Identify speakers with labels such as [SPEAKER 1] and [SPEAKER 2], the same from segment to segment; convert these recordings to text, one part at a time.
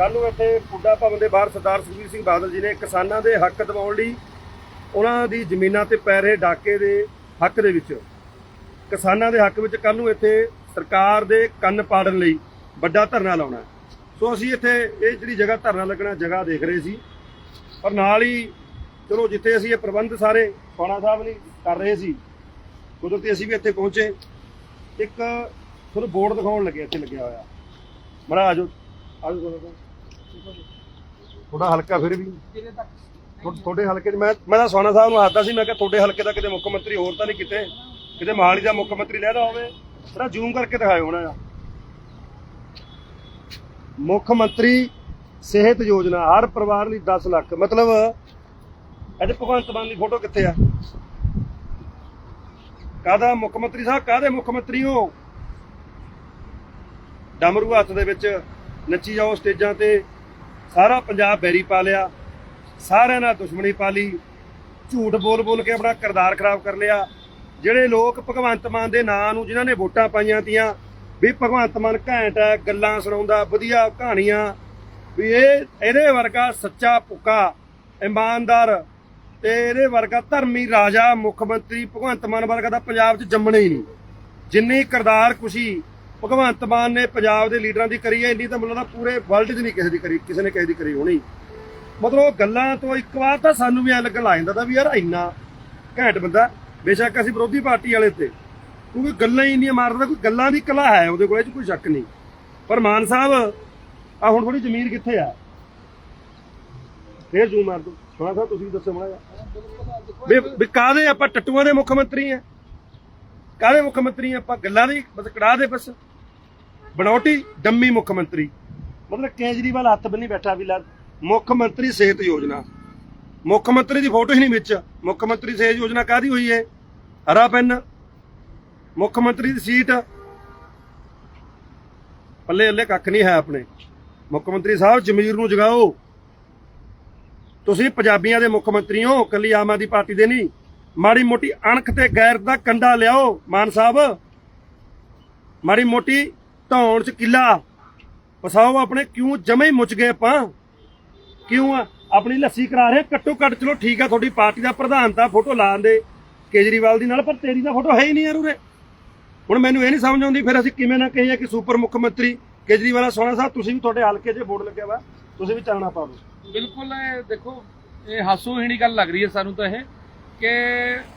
[SPEAKER 1] ਕੱਲ ਨੂੰ ਇੱਥੇ ਪੁੱਡਾ ਭਵਨ ਦੇ ਬਾਹਰ ਸਰਦਾਰ ਸੁਖਬੀਰ ਸਿੰਘ ਬਾਦਲ ਜੀ ਨੇ ਕਿਸਾਨਾਂ ਦੇ ਹੱਕ ਦਿਵਾਉਣ ਲਈ ਉਹਨਾਂ ਦੀ ਜ਼ਮੀਨਾਂ ਤੇ ਪੈ ਰਹੇ ਡਾਕੇ ਦੇ ਹੱਕ ਦੇ ਵਿੱਚ, ਕਿਸਾਨਾਂ ਦੇ ਹੱਕ ਵਿੱਚ ਕੱਲ ਨੂੰ ਇੱਥੇ ਸਰਕਾਰ ਦੇ ਕੰਨ ਪਾੜਨ ਲਈ ਵੱਡਾ ਧਰਨਾ ਲਾਉਣਾ ਸੋ ਅਸੀਂ ਇੱਥੇ ਇਹ ਜਿਹੜੀ ਜਗ੍ਹਾ ਧਰਨਾ ਲੱਗਣਾ, ਜਗ੍ਹਾ ਦੇਖ ਰਹੇ ਸੀ। ਪਰ ਨਾਲ ਹੀ ਚਲੋ ਜਿੱਥੇ ਅਸੀਂ ਇਹ ਪ੍ਰਬੰਧ ਸਾਰੇ ਪਾਣਾ ਸਾਹਿਬ ਨੇ ਕਰ ਰਹੇ ਸੀ, ਕੁਦਰਤੀ ਅਸੀਂ ਵੀ ਇੱਥੇ ਪਹੁੰਚੇ। ਇੱਕ ਤੁਹਾਨੂੰ ਬੋਰਡ ਦਿਖਾਉਣ ਲੱਗੇ, ਇੱਥੇ ਲੱਗਿਆ ਹੋਇਆ। ਮੜਾ ਆਜੋ ਆਜੋ। ਥੋੜਾ ਹਲਕਾ ਫਿਰ ਵੀ। ਤੁਹਾਡੇ ਹਲਕੇ 'ਚ। ਮੈਂ ਮੈਂ ਤਾਂ ਸੋਨਾ ਸਾਹਿਬ ਨੂੰ ਹੱਸਦਾ ਸੀ ਮੈਂ ਕਿਹਾ ਤੁਹਾਡੇ ਹਲਕੇ ਦਾ ਕਿਤੇ ਮੁੱਖ ਮੰਤਰੀ ਹੋਰ ਤਾਂ ਨਹੀਂ ਕਿਤੇ। ਕਿਤੇ ਮਹਾਲੀ ਦਾ ਮੁੱਖ ਮੰਤਰੀ ਲੈਦਾ ਹੋਵੇ। ਥੋੜਾ ਜ਼ੂਮ ਕਰਕੇ ਦਿਖਾਇਓ ਹੋਣਾ ਆ ਮੁੱਖ ਮੰਤਰੀ ਸਿਹਤ ਯੋਜਨਾ ਹਰ ਪਰਿਵਾਰ ਲਈ 10 ਲੱਖ। ਮਤਲਬ ਇਹਦੇ ਭਗਵੰਤ ਮਾਨ ਦੀ ਫੋਟੋ ਕਿੱਥੇ ਆ? ਕਾਹਦਾ ਮੁੱਖ ਮੰਤਰੀ ਸਾਹਿਬ ਕਾਹਦੇ ਮੁੱਖ ਮੰਤਰੀ ਹੋ? ਡਮਰੂ ਹੱਥ ਦੇ ਵਿੱਚ ਨੱਚੀ ਜਾਓ ਸਟੇਜਾਂ ਤੇ। ਸਾਰਾ ਪੰਜਾਬ ਬੈਰੀ ਪਾ ਲਿਆ, ਸਾਰਿਆਂ ਨਾਲ ਦੁਸ਼ਮਣੀ ਪਾ ਲਈ, ਝੂਠ ਬੋਲ ਬੋਲ ਕੇ ਆਪਣਾ ਕਿਰਦਾਰ ਖਰਾਬ ਕਰ ਲਿਆ। ਜਿਹੜੇ ਲੋਕ ਭਗਵੰਤ ਮਾਨ ਦੇ ਨਾਂ ਨੂੰ ਜਿਨ੍ਹਾਂ ਨੇ ਵੋਟਾਂ ਪਾਈਆਂ ਤੀਆਂ, ਵੀ ਭਗਵੰਤ ਮਾਨ ਘੈਂਟ ਹੈ, ਗੱਲਾਂ ਸੁਣਾਉਂਦਾ, ਵਧੀਆ ਕਹਾਣੀਆਂ, ਵੀ ਇਹ, ਇਹਦੇ ਵਰਗਾ ਸੱਚਾ ਪੁੱਕਾ ਇਮਾਨਦਾਰ ਤੇ ਇਹਦੇ ਵਰਗਾ ਧਰਮੀ ਰਾਜਾ, ਮੁੱਖ ਮੰਤਰੀ ਭਗਵੰਤ ਮਾਨ ਵਰਗਾ ਤਾਂ ਪੰਜਾਬ 'ਚ ਜੰਮਣਾ ਹੀ ਨਹੀਂ। ਜਿੰਨੀ ਕਿਰਦਾਰ ਕੁਸ਼ੀ ਭਗਵੰਤ ਮਾਨ ਨੇ ਪੰਜਾਬ ਦੇ ਲੀਡਰਾਂ ਦੀ ਕਰੀ ਹੈ, ਇੰਨੀ ਤਾਂ ਮੈਨੂੰ ਲੱਗਦਾ ਪੂਰੇ ਵਰਲਡ 'ਚ ਨਹੀਂ ਕਿਸੇ ਦੀ ਕਰੀ, ਕਿਸੇ ਨੇ ਕਿਸੇ ਦੀ ਕਰੀ ਹੋਣੀ। ਮਤਲਬ ਉਹ ਗੱਲਾਂ ਤੋਂ ਇੱਕ ਵਾਰ ਤਾਂ ਸਾਨੂੰ ਵੀ ਐ ਲੱਗਣ ਲੱਗ ਜਾਂਦਾ ਤਾਂ ਵੀ ਯਾਰ ਇੰਨਾ ਘੈਂਟ ਬੰਦਾ ਬੇਸ਼ੱਕ ਅਸੀਂ ਵਿਰੋਧੀ ਪਾਰਟੀ ਵਾਲੇ ਤੇ ਕਿਉਂਕਿ ਗੱਲਾਂ ਹੀ ਇੰਨੀਆਂ ਮਾਰਦਾ ਕੋਈ ਗੱਲਾਂ ਦੀ ਕਲਾ ਹੈ, ਉਹਦੇ ਕੋਲ ਇਹ 'ਚ ਕੋਈ ਸ਼ੱਕ ਨਹੀਂ। ਪਰ ਮਾਨ ਸਾਹਿਬ, ਆ ਹੁਣ ਥੋੜੀ ਜ਼ਮੀਨ ਕਿੱਥੇ ਆ? ਫੇਰ ਜੂ ਮਾਰ ਦੋ। ਸੋਨਾ ਸਾਹਿਬ, ਤੁਸੀਂ ਵੀ ਦੱਸੋ ਮਾੜਾ ਵੀ ਵੀ ਕਾਹਦੇ ਆਪਾਂ ਟੱਟੂਆਂ ਦੇ ਮੁੱਖ ਮੰਤਰੀ ਆ ਕਾਹਦੇ ਮੁੱਖ ਮੰਤਰੀ ਆਪਾਂ ਗੱਲਾਂ ਦੀ ਬਸ ਕੜਾ ਦੇ ਬਸ। ਬਣਾਉਟੀ ਡੰਮੀ ਮੁੱਖ ਮੰਤਰੀ। ਮਤਲਬ ਕੇਜਰੀਵਾਲ ਹੱਥ ਬੰਨੀ ਬੈਠਾ ਵੀ ਲਾ ਮੁੱਖ ਮੰਤਰੀ ਸਿਹਤ ਯੋਜਨਾ। ਮੁੱਖ ਮੰਤਰੀ ਦੀ ਫੋਟੋ ਹੀ ਨਹੀਂ ਵਿੱਚ। ਮੁੱਖ ਮੰਤਰੀ ਸਿਹਤ ਯੋਜਨਾ ਕਾਦੀ ਹੋਈ ਹੈ ਹਰਾ ਪੈਨ। ਮੁੱਖ ਮੰਤਰੀ ਦੀ ਸੀਟ। ਪੱਲੇ ਅੱਲੇ ਕੱਖ ਨਹੀਂ ਹੈ ਆਪਣੇ। ਮੁੱਖ ਮੰਤਰੀ ਸਾਹਿਬ, ਜ਼ਮੀਰ ਨੂੰ ਜਗਾਓ। ਤੁਸੀਂ ਪੰਜਾਬੀਆਂ ਦੇ ਮੁੱਖ ਮੰਤਰੀ ਹੋ, ਕੱਲੀ ਆਮ ਆਦਮੀ ਪਾਰਟੀ ਦੇ ਨਹੀਂ। ਮਾੜੀ ਮੋਟੀ ਅਣਖ ਤੇ ਗੈਰਤ ਦਾ ਕੰਡਾ ਲਿਆਓ, ਮਾਨ ਸਾਹਿਬ। ਮਾੜੀ ਮੋਟੀ ਧੌਣ ਚ ਕਿੱਲਾ। ਵਸਾਓ ਆਪਣੇ ਕਿਉਂ ਜਮੇ ਹੀ ਮੁੱਚ ਗਏ ਆਪਾਂ? ਕਿਉਂ ਆਪਣੀ ਲੱਸੀ ਕਰਾ ਰਹੇ ਕੱਟੋ ਕੱਟ ਚਲੋ ਠੀਕ ਆ, ਤੁਹਾਡੀ ਪਾਰਟੀ ਦਾ ਪ੍ਰਧਾਨ ਤਾਂ ਫੋਟੋ ਲਾਣ ਦੇ ਕੇਜਰੀਵਾਲ ਦੀ ਨਾਲ, ਪਰ ਤੇਰੀ ਤਾਂ ਫੋਟੋ ਹੈ ਹੀ ਨਹੀਂ ਯਾਰ ਉਰੇ। ਹੁਣ ਮੈਨੂੰ ਇਹ ਨਹੀਂ ਸਮਝ ਆਉਂਦੀ, ਫਿਰ ਅਸੀਂ ਕਿਵੇਂ ਨਾ ਕਹੀਏ ਕਿ ਸੁਪਰ ਮੁੱਖ ਮੰਤਰੀ ਕੇਜਰੀਵਾਲ ਸੋਹਣਾ ਸਾਹਿਬ, ਤੁਸੀਂ ਵੀ ਤੁਹਾਡੇ ਹਲਕੇ 'ਚ ਬੋਰਡ ਲੱਗਿਆ ਵਾ। ਤੁਸੀਂ ਵੀ ਚੱਲਣਾ ਪਾਵੋ
[SPEAKER 2] ਬਿਲਕੁਲ ਦੇਖੋ, ਇਹ ਹਾਸੋਹੀਣੀ ਗੱਲ ਲੱਗ ਰਹੀ ਹੈ ਸਾਨੂੰ ਤਾਂ ਇਹ। ਕਿ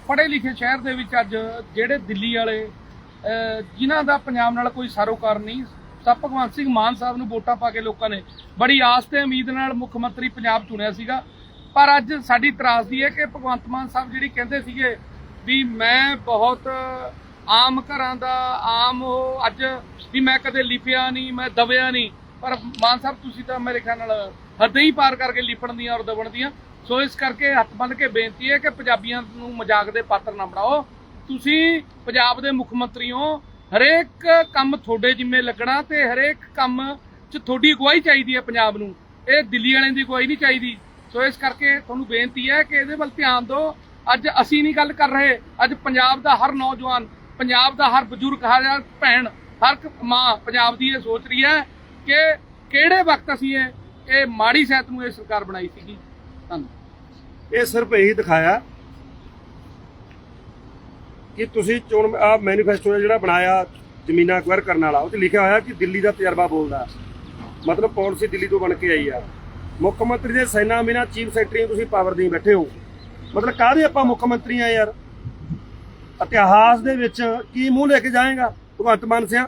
[SPEAKER 2] ਪੜ੍ਹੇ ਲਿਖੇ ਸ਼ਹਿਰ ਦੇ ਵਿੱਚ ਅੱਜ ਜਿਹੜੇ ਦਿੱਲੀ ਵਾਲੇ ਅਹ, ਜਿਨ੍ਹਾਂ ਦਾ ਪੰਜਾਬ ਨਾਲ ਕੋਈ ਸਰੋਕਾਰ ਨਹੀਂ ਸਭ ਭਗਵੰਤ ਸਿੰਘ ਮਾਨ ਸਾਹਿਬ ਨੂੰ ਵੋਟਾਂ ਪਾ ਕੇ ਲੋਕਾਂ ਨੇ ਬੜੀ ਆਸ ਤੇ ਉਮੀਦ ਨਾਲ ਮੁੱਖ ਮੰਤਰੀ ਪੰਜਾਬ ਚੁਣਿਆ ਸੀਗਾ। ਪਰ ਅੱਜ ਸਾਡੀ ਤਰਾਸਦੀ ਹੈ ਕਿ ਭਗਵੰਤ ਮਾਨ ਸਾਹਿਬ ਜਿਹੜੀ ਕਹਿੰਦੇ ਸੀਗੇ ਵੀ ਮੈਂ ਬਹੁਤ ਆਮ ਘਰਾਂ ਦਾ ਆਮ ਉਹ ਅੱਜ ਵੀ ਮੈਂ ਕਦੇ ਲਿਪਿਆ ਨਹੀਂ ਮੈਂ ਦਬਿਆ ਨਹੀਂ ਪਰ ਮਾਨ ਸਾਹਿਬ ਤੁਸੀਂ ਤਾਂ ਮੇਰੇ ਖਿਆਲ ਨਾਲ ਹੱਦ ਹੀ ਪਾਰ ਕਰਕੇ ਲਿਪਣ ਦੀਆਂ ਔਰ ਦਬਣ ਦੀਆਂ। ਸੋ ਇਸ ਕਰਕੇ ਹੱਥ ਬੰਨ ਕੇ ਬੇਨਤੀ ਹੈ ਕਿ ਪੰਜਾਬੀਆਂ ਨੂੰ ਮਜ਼ਾਕ ਦੇ ਪਾਤਰ ਨਾ ਬਣਾਓ। ਤੁਸੀਂ ਪੰਜਾਬ ਦੇ ਮੁੱਖ ਮੰਤਰੀ ਹੋ ਹਰੇਕ ਕੰਮ ਤੁਹਾਡੇ ਜਿੰਮੇ ਲੱਗਣਾ ਤੇ ਹਰੇਕ ਕੰਮ 'ਚ ਤੁਹਾਡੀ ਅਗਵਾਈ ਚਾਹੀਦੀ ਹੈ ਪੰਜਾਬ ਨੂੰ। ਇਹ ਦਿੱਲੀ ਵਾਲਿਆਂ ਦੀ ਅਗਵਾਈ ਨਹੀਂ ਚਾਹੀਦੀ। ਸੋ ਇਸ ਕਰਕੇ ਤੁਹਾਨੂੰ ਬੇਨਤੀ ਹੈ ਕਿ ਇਹਦੇ ਵੱਲ ਧਿਆਨ ਦਿਓ। ਅੱਜ ਅਸੀਂ ਨਹੀਂ ਗੱਲ ਕਰ ਰਹੇ। ਅੱਜ ਪੰਜਾਬ ਦਾ ਹਰ ਨੌਜਵਾਨ, ਪੰਜਾਬ ਦਾ ਹਰ ਬਜ਼ੁਰਗ, ਹਰ ਭੈਣ, ਹਰ ਮਾਂ ਪੰਜਾਬ ਦੀ ਇਹ ਸੋਚ ਰਹੀ ਹੈ ਕਿ ਕਿਹੜੇ ਵਕਤ ਅਸੀਂ ਇਹ ਇਹ ਮਾੜੀ ਸਹਿਤ ਨੂੰ ਇਹ ਸਰਕਾਰ ਬਣਾਈ ਸੀਗੀ। ਧੰਨਵਾਦ
[SPEAKER 1] ਇਹ ਸਿਰਫ ਇਹੀ ਦਿਖਾਇਆ ਕਿ ਤੁਸੀਂ ਚੋਣ ਆ ਮੈਨੀਫੈਸਟੋ ਜਿਹੜਾ ਬਣਾਇਆ ਜ਼ਮੀਨਾਂ ਅਕਵਾਇਰ ਕਰਨ ਵਾਲਾ, ਉਹ 'ਚ ਲਿਖਿਆ ਹੋਇਆ ਕਿ ਦਿੱਲੀ ਦਾ ਤਜਰਬਾ ਬੋਲਦਾ ਮਤਲਬ ਪਾਲਿਸੀ ਦਿੱਲੀ ਤੋਂ ਬਣ ਕੇ ਆਈ ਆ? ਮੁੱਖ ਮੰਤਰੀ ਦੇ ਸੈਨਾ ਬਿਨਾ ਚੀਫ ਸੈਕਟਰੀ ਤੁਸੀਂ ਪਾਵਰ ਦੇਈ ਬੈਠੇ ਹੋ। ਮਤਲਬ ਕਾਹਦੇ ਆਪਾਂ ਮੁੱਖ ਮੰਤਰੀ ਆ ਯਾਰ? ਇਤਿਹਾਸ ਦੇ ਵਿੱਚ ਕੀ ਮੂੰਹ ਲੈ ਕੇ ਜਾਏਗਾ? ਭਗਵੰਤ ਮਾਨ ਸਿਆ,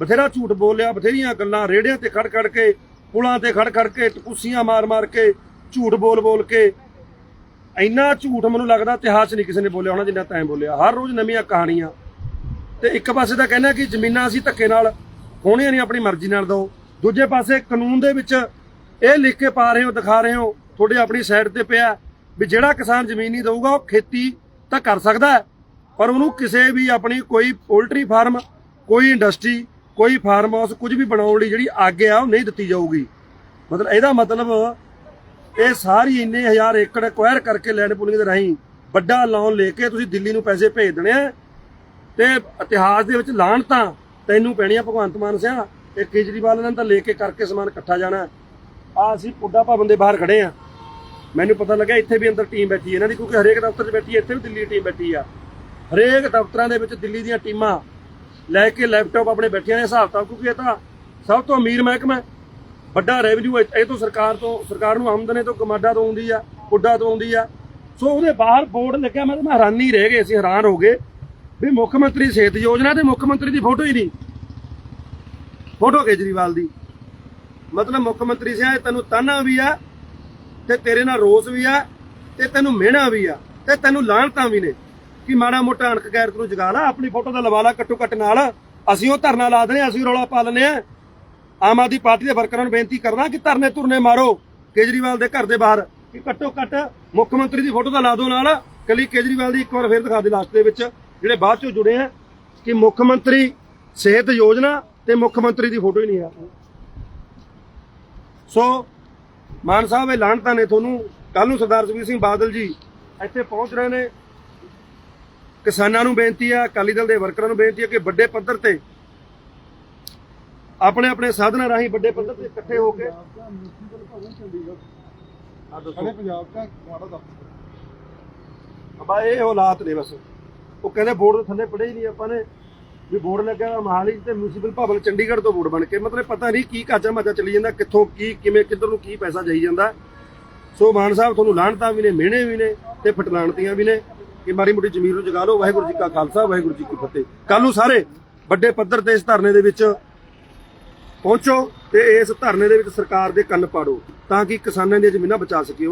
[SPEAKER 1] ਬਥੇਰਾ ਝੂਠ ਬੋਲਿਆ, ਬਥੇਰੀਆਂ ਗੱਲਾਂ, ਰੇੜਿਆਂ ਤੇ ਖੜ ਖੜ ਕੇ, ਪੁਲਾਂ ਤੇ ਖੜ ਖੜ ਕੇ, ਟਪੂਸੀਆਂ ਮਾਰ ਮਾਰ ਕੇ ਝੂਠ ਬੋਲ ਬੋਲ ਕੇ ਇੰਨਾ ਝੂਠ ਮੈਨੂੰ ਲੱਗਦਾ ਇਤਿਹਾਸ ਨਹੀਂ ਕਿਸੇ ਨੇ ਬੋਲਿਆ ਹੋਣਾ ਜਿੰਨਾ ਤੈਂ ਬੋਲਿਆ। ਹਰ ਰੋਜ਼ ਨਵੀਆਂ ਕਹਾਣੀਆਂ। ਤੇ ਇੱਕ ਪਾਸੇ ਤਾਂ ਕਹਿੰਦਾ ਕਿ ਜ਼ਮੀਨਾਂ ਅਸੀਂ ਧੱਕੇ ਨਾਲ ਹੋਣੀਆਂ ਨਹੀਂ, ਆਪਣੀ ਮਰਜ਼ੀ ਨਾਲ ਦਿਓ ਦੂਜੇ ਪਾਸੇ ਕਾਨੂੰਨ ਦੇ ਵਿੱਚ ਇਹ ਲਿਖ ਕੇ ਪਾ ਰਹੇ ਹੋ, ਦਿਖਾ ਰਹੇ ਹੋ, ਤੁਹਾਡੇ ਆਪਣੀ ਸਾਈਡ ਤੇ ਪਿਆ ਵੀ ਜਿਹੜਾ ਕਿਸਾਨ ਜ਼ਮੀਨ ਨਹੀਂ ਦਊਗਾ, ਉਹ ਖੇਤੀ ਤਾਂ ਕਰ ਸਕਦਾ ਪਰ ਉਹਨੂੰ ਕਿਸੇ ਵੀ ਆਪਣੀ ਕੋਈ ਪੋਲਟਰੀ ਫਾਰਮ, ਕੋਈ ਇੰਡਸਟਰੀ ਕੋਈ ਫਾਰਮ ਹਾਊਸ ਕੁਝ ਵੀ ਬਣਾਉਣ ਲਈ ਜਿਹੜੀ ਆਗਿਆ ਉਹ ਨਹੀਂ ਦਿੱਤੀ ਜਾਊਗੀ। ਮਤਲਬ ਇਹਦਾ ਮਤਲਬ ਇਹ ਸਾਰੀ ਇੰਨੇ ਹਜ਼ਾਰ ਏਕੜ ਐਕਵਾਇਰ ਕਰਕੇ ਲੈਂਡ ਪੂਲਿੰਗ ਦੇ ਰਾਹੀਂ ਵੱਡਾ ਲੋਨ ਲੈ ਕੇ ਤੁਸੀਂ ਦਿੱਲੀ ਨੂੰ ਪੈਸੇ ਭੇਜ ਦੇਣੇ ਆ। ਤੇ ਇਤਿਹਾਸ ਦੇ ਵਿੱਚ ਲਾਹਣਤਾਂ ਤੈਨੂੰ ਪੈਣੀਆਂ ਭਗਵੰਤ ਮਾਨ ਸਿਆ। ਇਹ ਕੇਜਰੀਵਾਲ ਨੇ ਤਾਂ ਲੈ ਕੇ ਕਰਕੇ ਸਮਾਨ ਇਕੱਠਾ ਜਾਣਾ। ਆ ਅਸੀਂ ਪੁੱਡਾ ਭਵਨ ਦੇ ਬਾਹਰ ਖੜੇ ਆ। ਮੈਨੂੰ ਪਤਾ ਲੱਗਿਆ ਇੱਥੇ ਵੀ ਅੰਦਰ ਟੀਮ ਬੈਠੀ ਹੈ ਇਹਨਾਂ ਦੀ, ਕਿਉਂਕਿ ਹਰੇਕ ਦਫ਼ਤਰ 'ਚ ਬੈਠੀ ਹੈ ਇੱਥੇ ਵੀ ਦਿੱਲੀ ਦੀ ਟੀਮ ਬੈਠੀ ਆ। ਹਰੇਕ ਦਫ਼ਤਰਾਂ ਦੇ ਵਿੱਚ ਦਿੱਲੀ ਦੀਆਂ ਟੀਮਾਂ ਲੈ ਕੇ ਲੈਪਟਾਪ ਆਪਣੇ ਬੈਠੀਆਂ ਨੇ ਹਿਸਾਬ ਤਾਂ ਕਿਉਂਕਿ ਇਹ ਤਾਂ ਸਭ ਤੋਂ ਅਮੀਰ ਮਹਿਕਮਾ ਵੱਡਾ ਰੈਵਨਿਊ ਇਹ ਤੋਂ ਸਰਕਾਰ ਤੋਂ, ਸਰਕਾਰ ਨੂੰ ਆਮਦਨ ਤੋਂ ਕਮਾਡਾ ਤੋਂ ਆਉਂਦੀ ਆ ਪੁੱਡਾ ਤੋਂ ਆਉਂਦੀ ਆ। ਸੋ ਉਹਦੇ ਬਾਹਰ ਬੋਰਡ ਲੱਗਿਆ, ਮੈਂ ਤਾਂ ਹੈਰਾਨੀ ਰਹਿ ਗਏ, ਅਸੀਂ ਹੈਰਾਨ ਹੋ ਗਏ ਵੀ ਮੁੱਖ ਮੰਤਰੀ ਸਿਹਤ ਯੋਜਨਾ ਤੇ ਮੁੱਖ ਮੰਤਰੀ ਦੀ ਫੋਟੋ ਹੀ ਨਹੀਂ। ਫੋਟੋ ਕੇਜਰੀਵਾਲ ਦੀ। ਮਤਲਬ ਮੁੱਖ ਮੰਤਰੀ ਸਿਆ ਤੈਨੂੰ ਤਾਨਾ ਵੀ ਆ, ਤੇ ਤੇਰੇ ਨਾਲ ਰੋਸ ਵੀ ਆ, ਤੇ ਤੈਨੂੰ ਮਿਹਣਾ ਵੀ ਆ, ਤੇ ਤੈਨੂੰ ਲਾਹਣਤਾਂ ਵੀ ਨੇ। ਕਿ ਮਾੜਾ ਮੋਟਾ ਅਣਖ ਗੈਰਤ ਨੂੰ ਜਗਾ ਲਾ ਆਪਣੀ ਫੋਟੋ ਦਾ ਲਵਾ ਲਾ ਕੱਟੋ ਕੱਟ ਨਾਲ। ਅਸੀਂ ਉਹ ਧਰਨਾ ਲਾ ਦਨੇ ਅਸੀਂ ਰੌਲਾ ਪਾ ਲੈਨੇ ਆ ਆਮ ਆਦਮੀ ਪਾਰਟੀ ਦੇ ਵਰਕਰਾਂ ਨੂੰ ਬੇਨਤੀ ਕਰਦਾ ਕਿ ਧਰਨੇ ਧੁਰਨੇ ਮਾਰੋ, ਕੇਜਰੀਵਾਲ ਦੇ ਘਰ ਦੇ ਬਾਹਰ। ਕਿ ਘੱਟੋ ਘੱਟ ਮੁੱਖ ਮੰਤਰੀ ਦੀ ਫੋਟੋ ਦਾ ਲਾ ਦਿਓ ਨਾਲ। ਕੱਲੀ ਕੇਜਰੀਵਾਲ ਦੀ ਇੱਕ ਵਾਰ ਫੇਰ ਦਿਖਾ ਦੇ ਲਾਸਟ ਦੇ ਵਿੱਚ, ਜਿਹੜੇ ਬਾਅਦ ਚੋਂ ਜੁੜੇ ਆ। ਕਿ ਮੁੱਖ ਮੰਤਰੀ ਸਿਹਤ ਯੋਜਨਾ ਤੇ ਮੁੱਖ ਮੰਤਰੀ ਦੀ ਫੋਟੋ ਹੀ ਨਹੀਂ ਆ। ਸੋ, ਮਾਨ ਸਾਹਿਬ, ਇਹ ਲਾਹਣਤਾਂ ਨੇ ਤੁਹਾਨੂੰ। ਕੱਲ ਨੂੰ ਸਰਦਾਰ ਸੁਖਬੀਰ ਸਿੰਘ ਬਾਦਲ ਜੀ ਇੱਥੇ ਪਹੁੰਚ ਰਹੇ ਨੇ। ਕਿਸਾਨਾਂ ਨੂੰ ਬੇਨਤੀ ਆ, ਅਕਾਲੀ ਦਲ ਦੇ ਵਰਕਰਾਂ ਨੂੰ ਬੇਨਤੀ ਆ ਕਿ ਵੱਡੇ ਪੱਧਰ ਤੇ ਆਪਣੇ ਆਪਣੇ ਸਾਧਨਾਂ ਰਾਹੀਂ ਵੱਡੇ ਪੱਧਰ ਤੇ ਇਕੱਠੇ ਹੋ ਕੇ ਆ ਦੱਸੋ
[SPEAKER 3] ਪੰਜਾਬ ਦਾ ਮਾੜਾ ਦਫ਼ਤਰ
[SPEAKER 1] ਬਾ ਇਹ ਹਾਲਾਤ ਨੇ ਬਸ। ਉਹ ਕਹਿੰਦੇ ਬੋਰਡ ਦੇ ਥੱਲੇ ਪੜੇ ਹੀ ਨਹੀਂ ਆਪਾਂ ਨੇ। ਵੀ ਬੋਰਡ ਲੱਗਿਆ ਹੋਇਆ ਮਹਾਲੀ ਤੇ ਮਿਊਨਿਸਪਲ ਭਵਨ ਚੰਡੀਗੜ੍ਹ ਤੋਂ ਬੋਰਡ ਬਣ ਕੇ। ਮਤਲਬ ਪਤਾ ਨਹੀਂ ਕੀ ਕਾਚਾ ਮਾਚਾ ਚੱਲੀ ਜਾਂਦਾ ਕਿੱਥੋਂ ਕੀ ਕਿਵੇਂ ਕਿੱਧਰ ਨੂੰ ਕੀ ਪੈਸਾ ਜਾਈ ਜਾਂਦਾ। ਸੋ ਮਾਨ ਸਾਹਿਬ ਤੁਹਾਨੂੰ ਲਾਹਣਤਾਂ ਵੀ ਨੇ ਮਿਹਣੇ ਵੀ ਨੇ ਤੇ ਫਟਲਾਣਤੀਆਂ ਵੀ ਨੇ ਕਿ ਮਾਰੀ ਮੁੱਢੀ ਜ਼ਮੀਰ ਨੂੰ ਜਗਾ ਲਓ। ਵਾਹਿਗੁਰੂ ਜੀ ਕਾ ਖਾਲਸਾ ਵਾਹਿਗੁਰੂ ਜੀ ਕੀ ਫਤਿਹ। ਕੱਲ ਨੂੰ ਸਾਰੇ ਵੱਡੇ ਪੱਧਰ ਤੇ ਇਸ ਧਰਨੇ ਦੇ ਵਿੱਚ ਪਹੁੰਚੋ ਤੇ ਇਸ ਧਰਨੇ ਦੇ ਵਿੱਚ ਸਰਕਾਰ ਦੇ ਕੰਨ ਪਾੜੋ ਤਾਂ ਕਿ ਕਿਸਾਨਾਂ ਦੀਆਂ ਜ਼ਮੀਨਾਂ ਬਚਾ ਸਕੀਏ।